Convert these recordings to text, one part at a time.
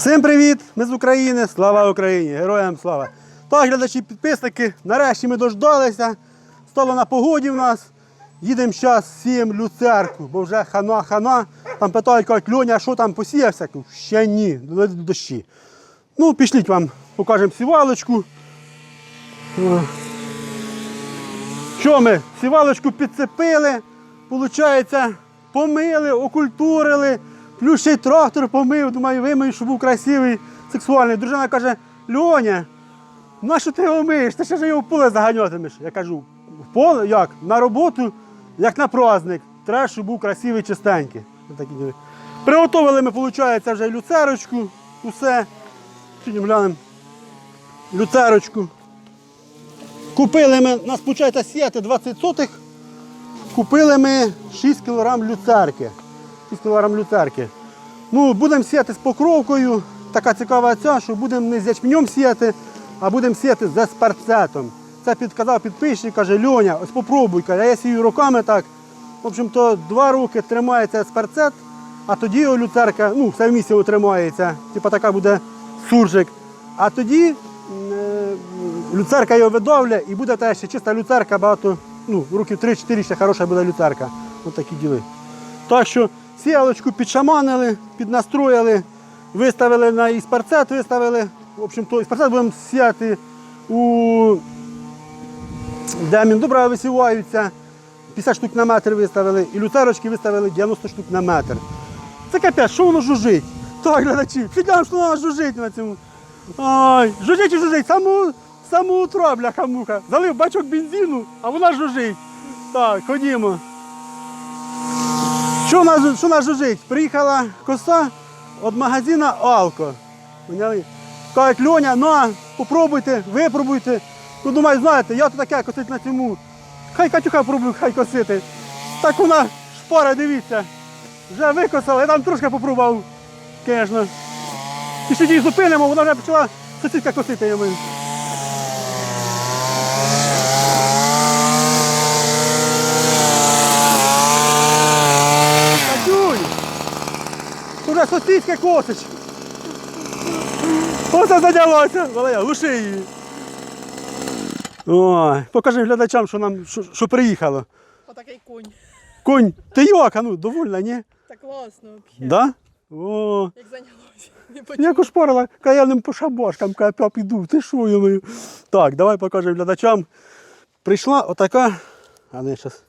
Всім привіт! Ми з України, слава Україні! Героям слава! Так, глядачі, підписники, нарешті ми дождалися. Стало на погоді в нас. Їдемо зараз, сіємо люцерку, бо вже хана-хана. Там питають, кажуть, Льоня, що там посіявся? Ще ні, до дощі. Ну, пішліть вам, покажемо сівалочку. Що ми? Сівалочку підцепили, виходить, помили, окультурили, плюс ще й трактор помив, думаю, вимию, щоб був красивий, сексуальний. Дружина каже, Льоня, нащо ти його миєш? Ти ще ж його в поле заганятимеш. Я кажу, в поле як? На роботу, як на праздник. Треба, щоб був красивий, чистенький. Приготовили ми, виходить, вже люцерочку, усе. Сьогодні глянемо. Люцерочку. Купили ми, нас почається сіяти 20 сотих. Купили ми 6 кг люцерки. 6 кг люцерки. Ну, будемо сіяти з покровкою. Така цікава ця, що будемо не з ячменем сіяти, а будемо сіяти з еспарцетом. Це підказав підписчик, каже, Льоня, ось попробуй, каже, я сію руками так. В общем, то два роки тримається еспарцет, а тоді люцерка, ну, все в місці утримається. Типа така буде суржик. А тоді е, люцерка його видавлює і буде теж ще чиста люцерка, багато, ну, років 3-4 ще хороша буде люцерка. Ось такі діли. Так що сіялочку підшаманили, піднастроїли, виставили на іспарцет, виставили. В общем, то іспарцет будемо сіяти у де міндобра висіваються. 50 штук на метр виставили, і люцерочки виставили 90 штук на метр. Це капець, що воно жужить? Так, глядачі, фіглям, що воно жужить на цьому. Ай, жужить і жужить, саму, саму утро, бляха муха. Залив бачок бензину, а вона жужить. Так, ходімо. Що нас, що нас жужить? Приїхала коса від магазину Алко. Кажуть, Льоня, на, попробуйте, випробуйте. Ну, думаю, знаєте, я то таке косить на цьому. Хай Катюха пробує, хай косити. Так вона шпара, дивіться. Вже викосила, я там трошки попробував, звісно. І ще її зупинимо, вона вже почала сусідка косити йому. Катюнь! Сусідське косить. Оце задялося. Валерія, лиши її. Ой, покажи глядачам, що нам що, що приїхало. Отакий конь. Конь, ти як, ну, довольна, ні? Так класно взагалі. Да? О, Як зайнялося. Як ушпарила, каже, я ним по шабашкам, каже, пап, іду, ти що я мою? Так, давай покажемо глядачам. Прийшла отака, а не зараз,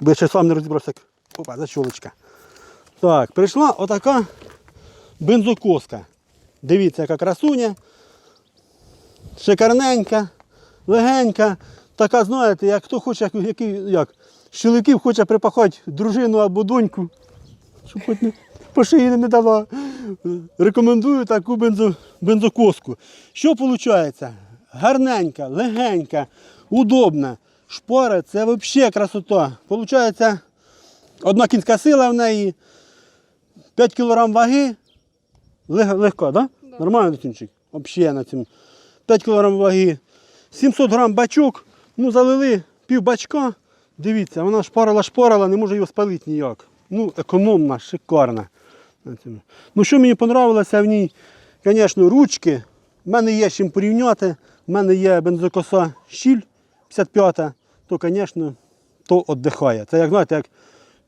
бо я ще сам не розібрався. Опа, защолочка. Так, прийшла отака бензокоска. Дивіться, яка красуня. Шикарненька, легенька. Така, знаєте, як хто хоче, як, як з чоловіків хоче припахати дружину або доньку, щоб хоч не по шиї не дала. Рекомендую таку бензо, бензокоску. Що виходить? Гарненька, легенька, удобна. Шпора це взагалі красота. Получається, одна кінська сила в неї, 5 кг ваги. Лег, легко, так? Да? Да. Нормально дитинчик? Взагалі на цьому. 5 кг ваги. 700 грам бачок. Ну, залили пів бачка. Дивіться, вона шпарила, шпарила, не може його спалити ніяк. Ну, економна, шикарна. Ну, що мені подобалося в ній, звісно, ручки. У мене є з чим порівняти. У мене є бензокоса щіль 55-та, то, звісно, то віддихає. Це як знаєте, як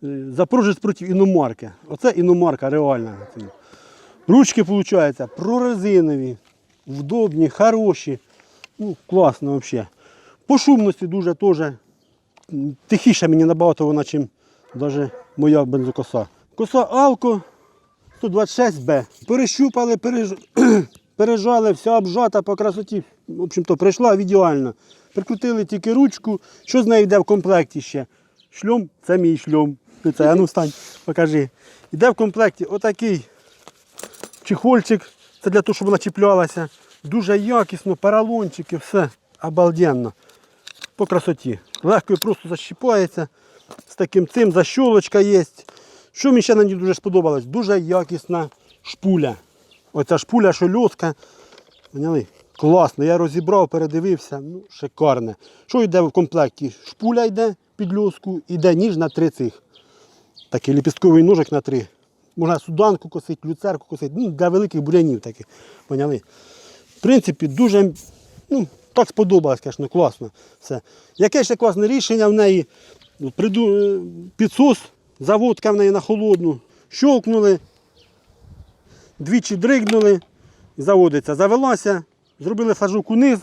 е, запорожець проти іномарки. Оце іномарка реальна. Ручки, виходить, прорезинові, вдобні, хороші. Ну, класно взагалі. По шумності дуже теж м, тихіше мені набагато вона, чим навіть моя бензокоса. Коса Алко 126Б. Перещупали, переж... пережали, вся обжата по красоті. В общем-то, прийшла ідеально. Прикрутили тільки ручку. Що з нею йде в комплекті ще? Шльом це мій шльом. Це, а ну встань, покажи. Йде в комплекті отакий чехольчик. Це для того, щоб вона чіплялася. Дуже якісно, поролончики, все обалденно. По красоті. Легко і просто защіпається. З таким цим защолочка є. Що мені ще на ній дуже сподобалось? Дуже якісна шпуля. Оця шпуля, що. Поняли? Класно, я розібрав, передивився. Ну, шикарне. Що йде в комплекті? Шпуля йде під льоску, йде ніж на три цих. Такий ліпістковий ножик на три. Можна суданку косити, люцерку косити, ну, для великих бурянів таких. Поняли? В принципі, дуже ну, так сподобалось, звісно, класно. Все. Яке ще класне рішення в неї. Приду, е, підсос, заводка в неї на холодну. Щолкнули, двічі дригнули, заводиться. Завелася, зробили флажок униз,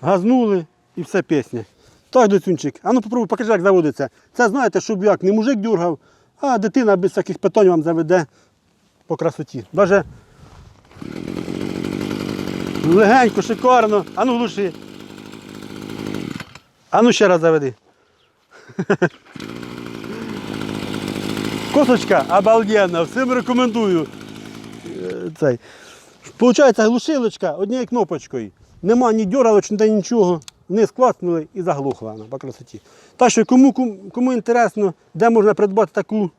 газнули і все пісня. Так, доцюнчик, а ну попробуй, покажи, як заводиться. Це знаєте, щоб як не мужик дюргав, а дитина без всяких питань вам заведе по красоті. Даже легенько, шикарно. А ну глуши. А ну ще раз заведи. Косочка обалденна, всім рекомендую. Е, Цей. Получається глушилочка однією кнопочкою. Нема ні дьоралоч, ніде нічого. Вниз клацнули і заглухла вона по красоті. Так що кому, кому, інтересно, де можна придбати таку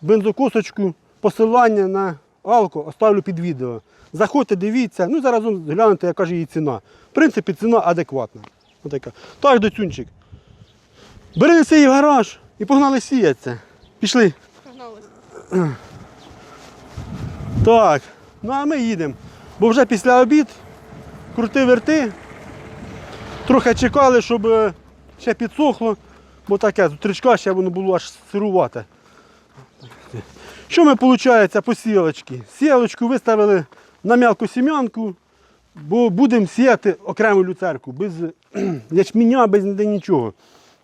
бензокосочку, посилання на алко оставлю під відео. Заходьте, дивіться, ну зараз глянете, яка ж її ціна. В принципі, ціна адекватна. Отака. Так, доцюнчик. Бери цей в гараж і погнали сіятися. Пішли. Погнали. Так, ну а ми їдемо. Бо вже після обід крути верти. Трохи чекали, щоб е, ще підсохло, бо таке, з утречка ще воно було аж сирувате. Що ми, виходить, по сілочці? Сілочку виставили на м'ялку сім'янку, бо будемо сіяти окрему люцерку, без кхм, ячменя, без нічого.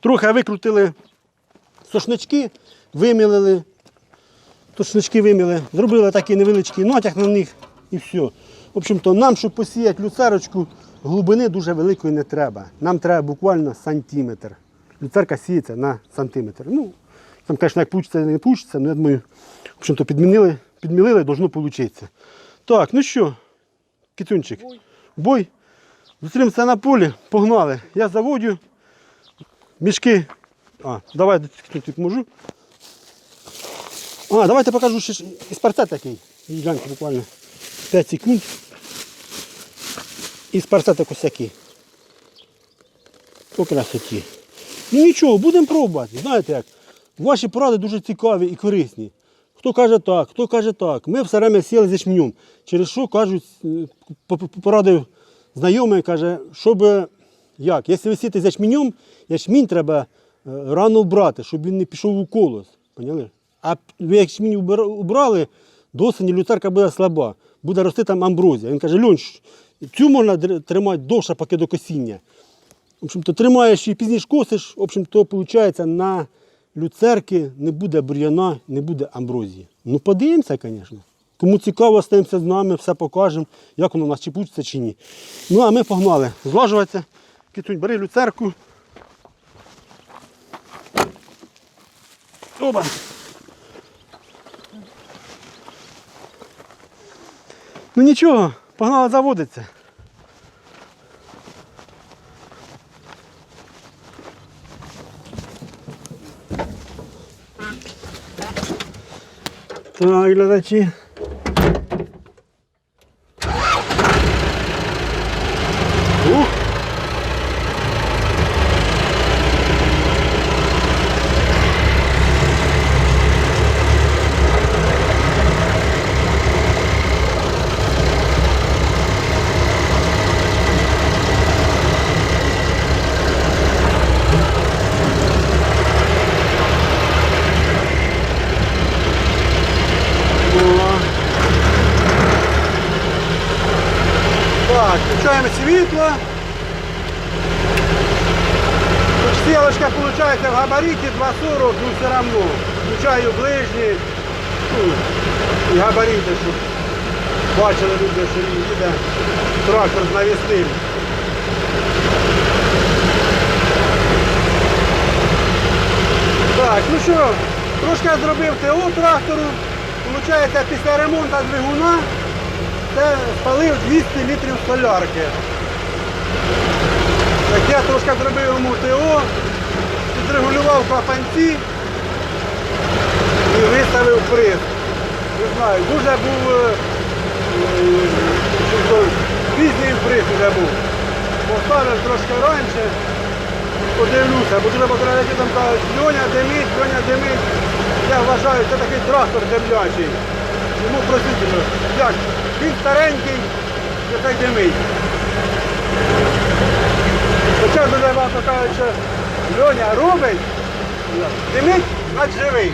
Трохи викрутили сошнички, вимілили, Тушнички виміли, зробили такий невеличкий натяг на них і все. В общем-то, нам, щоб посіяти люцерочку, глибини дуже великої не треба. Нам треба буквально сантиметр. Люцерка сіється на сантиметр. Ну, там, звісно, як вийде, не вийде, але я думаю, в общем-то, підмінили, підмілили, должно вийти. Так, ну що, кицюнчик, Бой. Зустрімося на полі, погнали. Я заводю мішки. А, давай тут можу. А, давайте покажу ще ж із парцет такий. Гляньте буквально 5 секунд. Із парцет ось такий. По красоті. Ну нічого, будемо пробувати. Знаєте як? Ваші поради дуже цікаві і корисні. Хто каже так, хто каже так. Ми все время сіли з ячменем. Через що кажуть, е, по- по- порадив знайомий, каже, щоб е, як, якщо ви сієте з ячменем, ячмінь треба е, рано брати, щоб він не пішов у колос. Поняли? А ви ячмінь убра- убрали, до осені люцерка буде слаба, буде рости там амброзія. Він каже, Льонь, цю можна тримати довше, поки до косіння. В общем-то, тримаєш і пізніше косиш, в общем-то, виходить, на люцерки не буде бур'яна, не буде амброзії. Ну, подивимося, звісно. Кому цікаво, остаємося з нами, все покажемо, як воно у нас чи получиться, чи ні. Ну, а ми погнали. Злажуватися. Китунь, бери люцерку. Оба. Ну нічого, погнали заводиться. Так, глядачі. Ух! О. Так, Тут стрілочка виходить в габариті 2,40, ну все равно. Включаю ближні ну, і габарити, щоб бачили люди, що їде трактор з навісним. Так, ну що, трошки зробив ТО трактору. Получається, після ремонту двигуна це спалив 200 літрів солярки. Так я трошки зробив йому ТО, підрегулював клапанці і виставив приз. Не знаю, дуже був е, е, що, пізній приз вже був. Поставив трошки раніше, подивлюся, бо дуже багато там кажуть, Льоня димить, Льоня димить. Я вважаю, це такий трактор землячий. Йому просительно. Як? Він старенький, і димить. Хоча мене багато кажуть, що Льоня робить, димить, значить живий.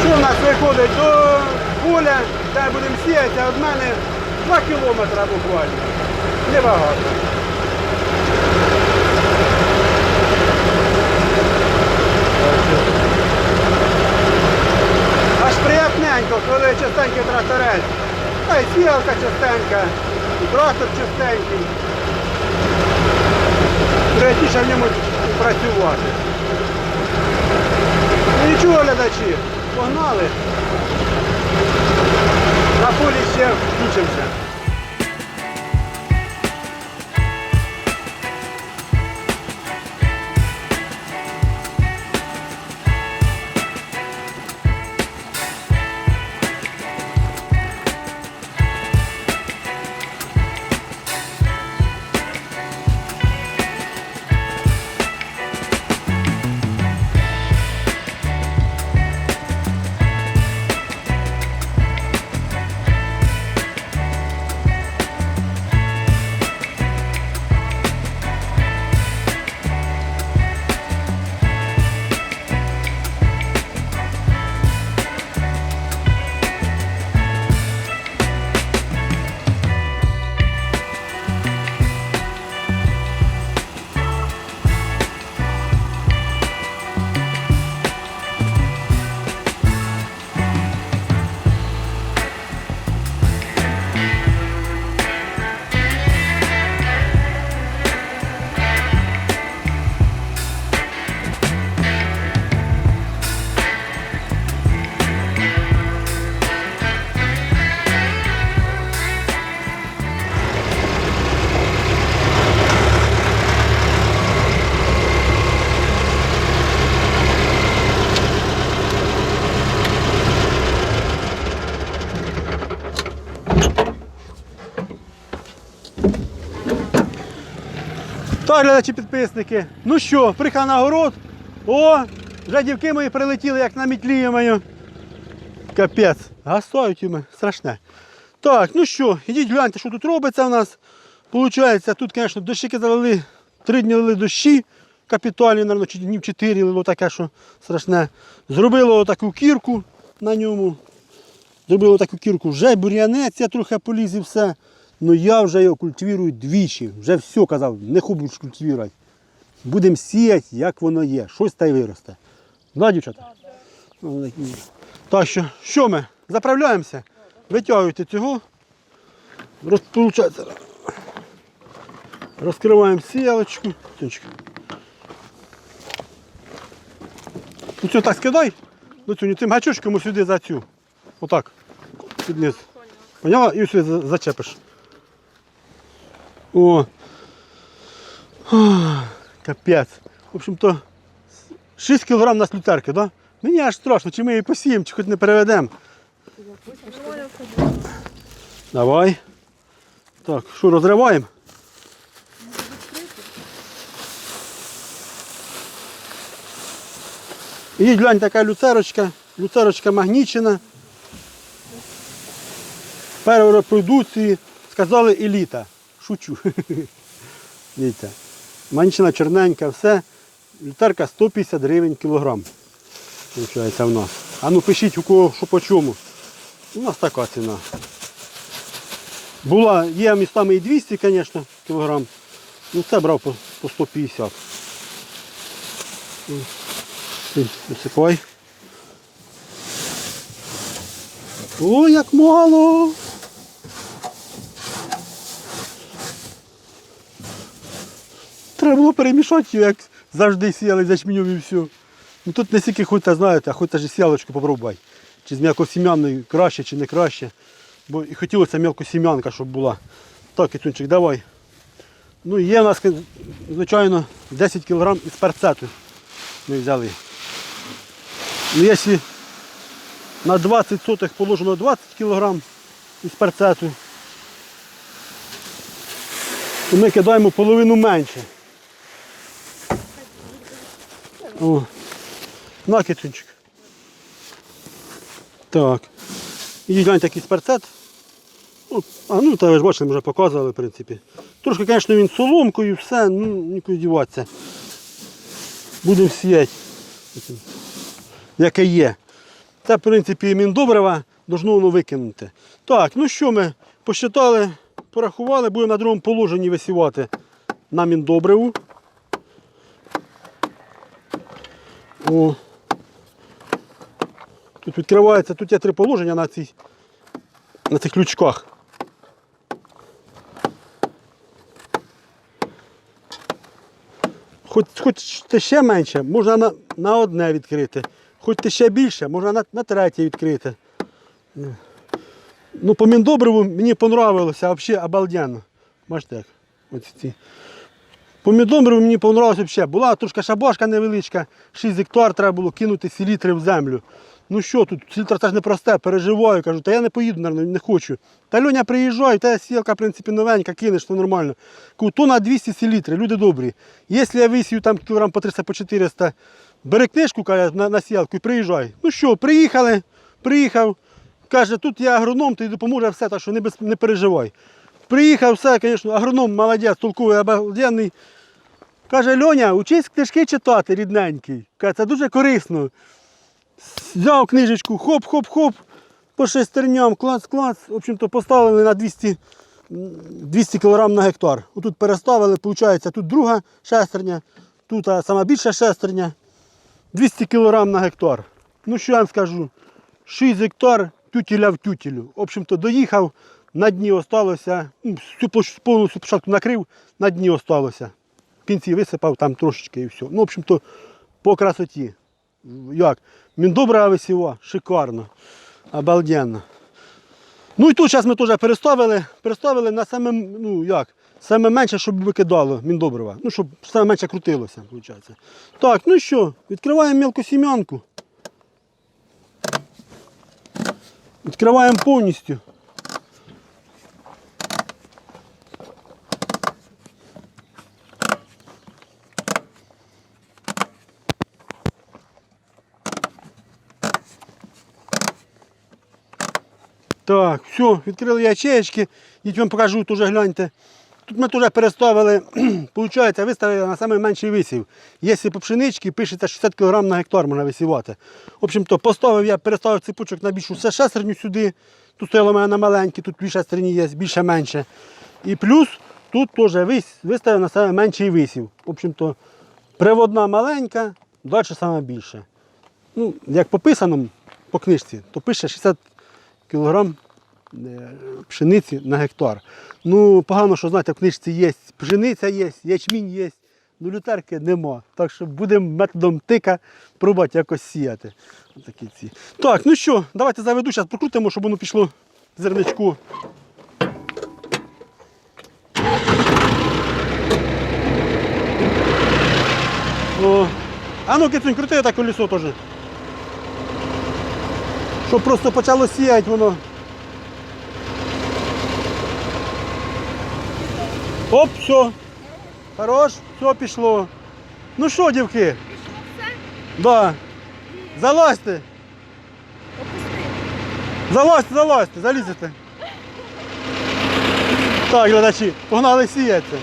Що в нас виходить до поля, де будемо сіяти, а від мене 2 кілометри буквально. Небагато. Аж коли частенький тракторець. Та й сілка частенька, і трактор частенький. Приятніше в ньому працювати. Ну нічого, глядачі, погнали. На полі ще включимося. Глядачі підписники. Ну що, приїхав на город. О, вже дівки мої прилетіли, як на мітлі мою. Капець. Гасають іми, страшне. Так, ну що, ідіть гляньте, що тут робиться у нас. Получається, тут, звісно, дощики залили, три дні лили дощі. Капітальні, мабуть, днів чотири лило таке, що страшне. Зробило таку кірку на ньому. Зробило таку кірку, вже бур'янець, я трохи поліз і все. Ну я вже його культивірую двічі. Вже все казав, не хочу культивувати. Будемо сіяти, як воно є. Щось та й виросте. Да, дівчата? Так що, що ми? Заправляємося. Витягуйте цього. Розполучається. Розкриваємо сіялочку. Тонечка. Ну цю так скидай. Ну цю, цим гачочком сюди за цю. Отак. Під. Поняла? І сюди зачепиш. О. Ах, Капець. В общем-то, 6 кг на лютерки, да? Мені аж страшно, чи ми її посіємо, чи хоч не переведемо. Давай. Так, що розриваємо? І глянь, така люцерочка, люцерочка магнічена. Перепродукції, сказали еліта. Шучу. Дивіться. Манчина чорненька, все. Лютерка 150 гривень кілограм. Получається в нас. А ну пишіть у кого що по чому. У нас така ціна. Була, є містами і 200, звісно, кілограм. Ну це брав по, по 150. М. Ти Висипай. О, як мало! Треба було перемішати, як завжди сіяли зачмінюв і все. Ну тут не стільки хоч знаєте, а хоч ж сіялочку попробуй. Чи з м'якосім'яною краще, чи не краще. Бо і хотілося м'якосім'янка, щоб була. Так, Кітунчик, давай. Ну є у нас, звичайно, 10 кг із перцету ми взяли. Ну, якщо на 20 сотих положено 20 кг із перцету, то ми кидаємо половину менше. О, на китунчик. Так. І гляньте якийсь перцет. Ну, а ну, та ви ж бачили, вже показували, в принципі. Трошки, звісно, він соломкою, все, ну, нікуди діватися. Будемо сіяти. Яке є. Це, в принципі, міндобрива, должно воно викинути. Так, ну що ми посчитали, порахували, будемо на другому положенні висівати на міндобриву. О. Тут відкривається, тут є три положення на, цій, на цих ключках. Хоч, хоч ще менше, можна на, на одне відкрити. Хоч те ще більше, можна на, на третє відкрити. Ну, по міндобриву мені понравилося взагалі обалденно. Бачите як? Ось ці. По міндобриву мені понравилося взагалі. Була трошки шабашка невеличка, 6 гектар треба було кинути селітри в землю. Ну що тут, селітра це ж не просте, переживаю, кажу, та я не поїду, наверное, не хочу. Та Льоня приїжджає, та сілка, в принципі, новенька, кинеш, то нормально. Кажу, то на 200 селітри, люди добрі. Якщо я висію там кілограм по 300 по 400, бери книжку каже, на, на сілку і приїжджай. Ну що, приїхали, приїхав. Каже, тут я агроном, ти допоможе все, так що не, без, не переживай. Приїхав, все, звісно, агроном молодець, толковий, обалденний. Каже, Льоня, учись книжки читати, рідненький. Каже, це дуже корисно. Взяв книжечку, хоп-хоп-хоп, по шестерням, клац-клац. В общем-то, поставили на 200, 200 кг на гектар. Отут переставили, виходить, тут друга шестерня, тут а, сама більша шестерня. 200 кг на гектар. Ну що я вам скажу? 6 гектар тютеля в тютелю. В общем-то, доїхав, на дні осталося, ну, повністю початку накрив, на дні осталося. Кінці висипав там трошечки і все. Ну, в общем-то, по красоті. Як? Міндобра висіва, шикарно. Обалденно. Ну і тут зараз ми теж переставили, переставили на саме, ну як, саме менше, щоб викидало міндобрива. Ну, щоб саме менше крутилося, виходить. Так, ну що, відкриваємо мілку сім'янку. Відкриваємо повністю. Так, все, відкрили ячеєчки. Їдь вам покажу, теж гляньте. Тут ми теж переставили, виходить, виставили на найменший висів. Якщо по пшеничці пишеться 60 кг на гектар можна висівати. В общем-то, поставив я, переставив цепочок на більшу шестерню сюди. Тут стояло мене на маленькі, тут дві шестерні є, більше-менше. І плюс тут теж виставив на найменший висів. В общем-то, приводна маленька, далі саме більше. Ну, як по писаному, по книжці, то пише 60 кілограм е, пшениці на гектар. Ну, погано, що знаєте, в книжці є пшениця є, ячмінь є, ну лютерки нема. Так що будемо методом тика пробувати якось сіяти. Такі ці. Так, ну що, давайте заведу, зараз прокрутимо, щоб воно пішло зерничку. О. А ну кицунь, крути так колесо теж. Щоб просто почало сіяти воно. Оп, все. Хорош, все пішло. Ну що, дівки? Пішло все? Да. Залазьте. Залазьте, залазьте, залізете. Так, глядачі, погнали сіяти.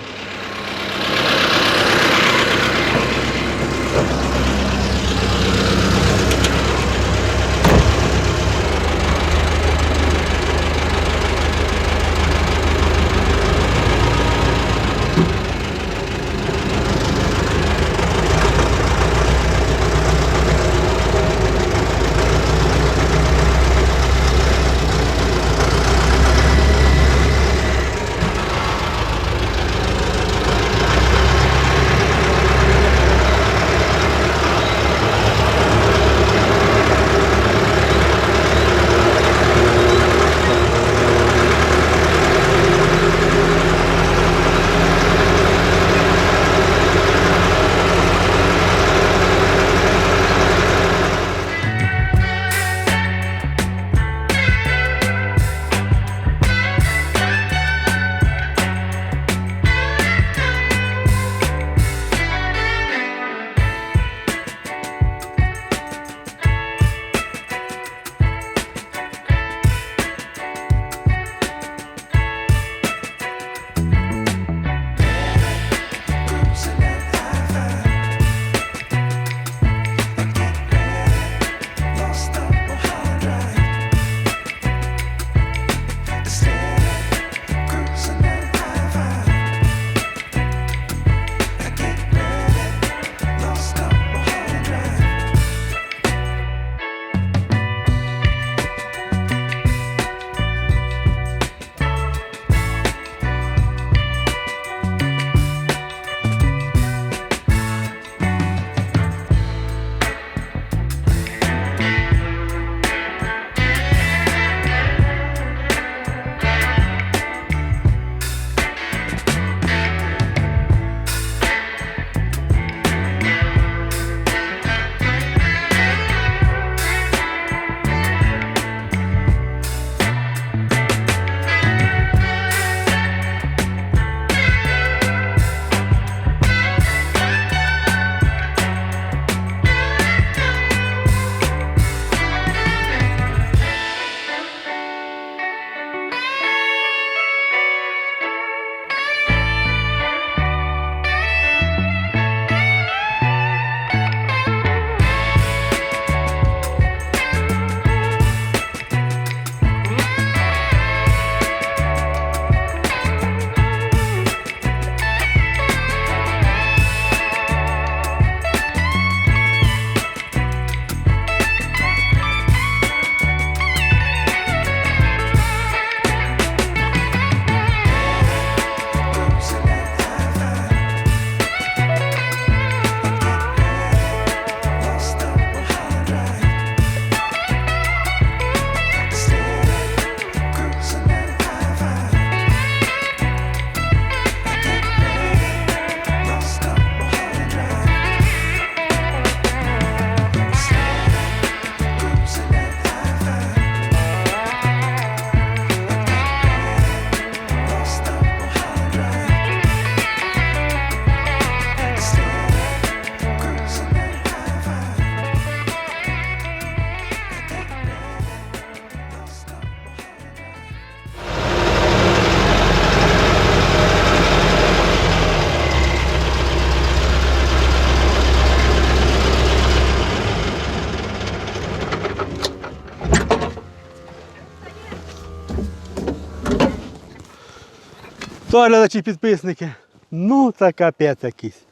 Глядачі підписники. Ну, це капець якийсь.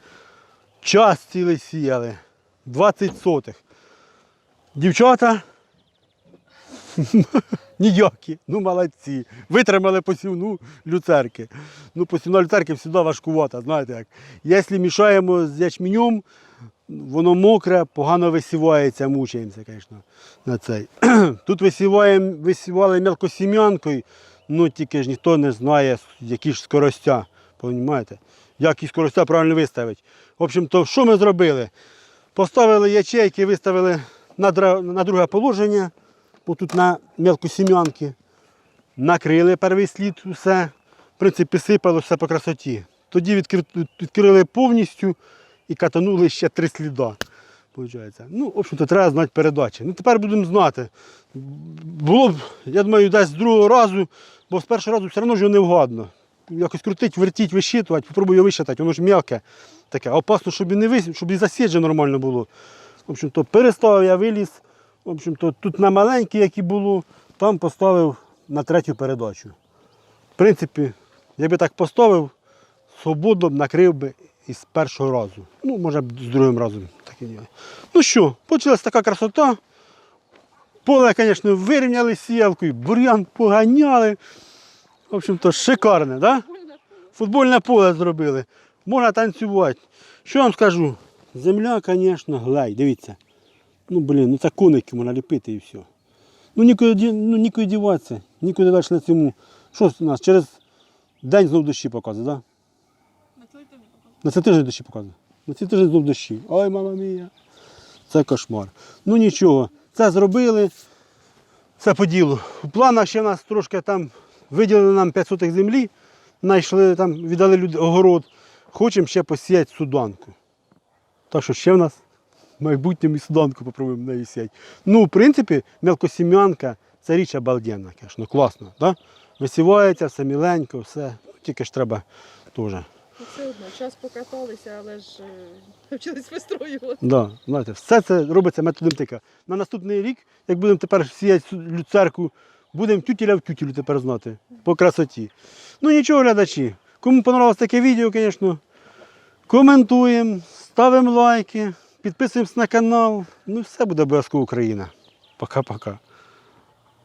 Час цілий сіяли. 20 сотих. Дівчата. Ніякі, ну молодці. Витримали посівну люцерки. Ну, посівна люцерки завжди важкувата, знаєте як. Якщо мішаємо з ячменем, воно мокре, погано висівається, мучаємося, звісно, на цей. Тут висіваємо, висівали мелкосім'янкою, ну тільки ж ніхто не знає, які ж скоростя. Понімаєте? Як скоростя правильно виставити. В общем, то що ми зробили? Поставили ячейки, виставили на, на друге положення, отут на мелкосім'янки. Накрили перший слід, усе. В принципі, сипало все по красоті. Тоді відкри- відкрили повністю і катанули ще три сліда. Получається. Ну, в общем-то, треба знати передачі. Ну, тепер будемо знати. Було б, я думаю, десь з другого разу, бо з першого разу все одно ж його не вгадно. Якось крутить, вертіть, вищитувати, попробую його вищитати, воно ж м'яке. Таке. Опасно, щоб і не вис... щоб і засідження нормально було. В общем-то, переставив я виліз. В общем-то, тут на маленький, як і було, там поставив на третю передачу. В принципі, я би так поставив, свободно б накрив би із першого разу. Ну, може, з другим разом. Так і ні. Ну що, почалась така красота. Поле, звісно, вирівняли сіялкою, бур'ян поганяли. В общем-то, шикарне, да? Футбольне поле зробили. Можна танцювати. Що вам скажу? Земля, звісно, глей, дивіться. Ну, блін, ну це коники можна ліпити і все. Ну нікуди, ну, нікуди діватися, нікуди далі на цьому. Що у нас через день знов дощі показує, так? Да? На цей тиждень дощі показує. На цей тиждень знов дощі. Ой, мама мія. Це кошмар. Ну нічого, це зробили. Це по ділу. У планах ще в нас трошки там виділили нам 5 сотих землі, знайшли там, віддали люди огород. Хочемо ще посіяти суданку. Так що ще в нас в майбутньому і суданку попробуємо неї сіяти. Ну, в принципі, мелкосім'янка це річ обалденна, звісно, класно. Да? Висівається, все міленько, все. Тільки ж треба теж. Ну, Все одно, час покаталися, але ж е, навчились вистроювати. Да, знаєте, все це робиться методом тика. На наступний рік, як будемо тепер сіяти люцерку, будемо тютіля в тютілю тепер знати по красоті. Ну нічого, глядачі. Кому понравилось таке відео, звісно, коментуємо, ставимо лайки, підписуємось на канал. Ну все буде обов'язково Україна. Пока-пока.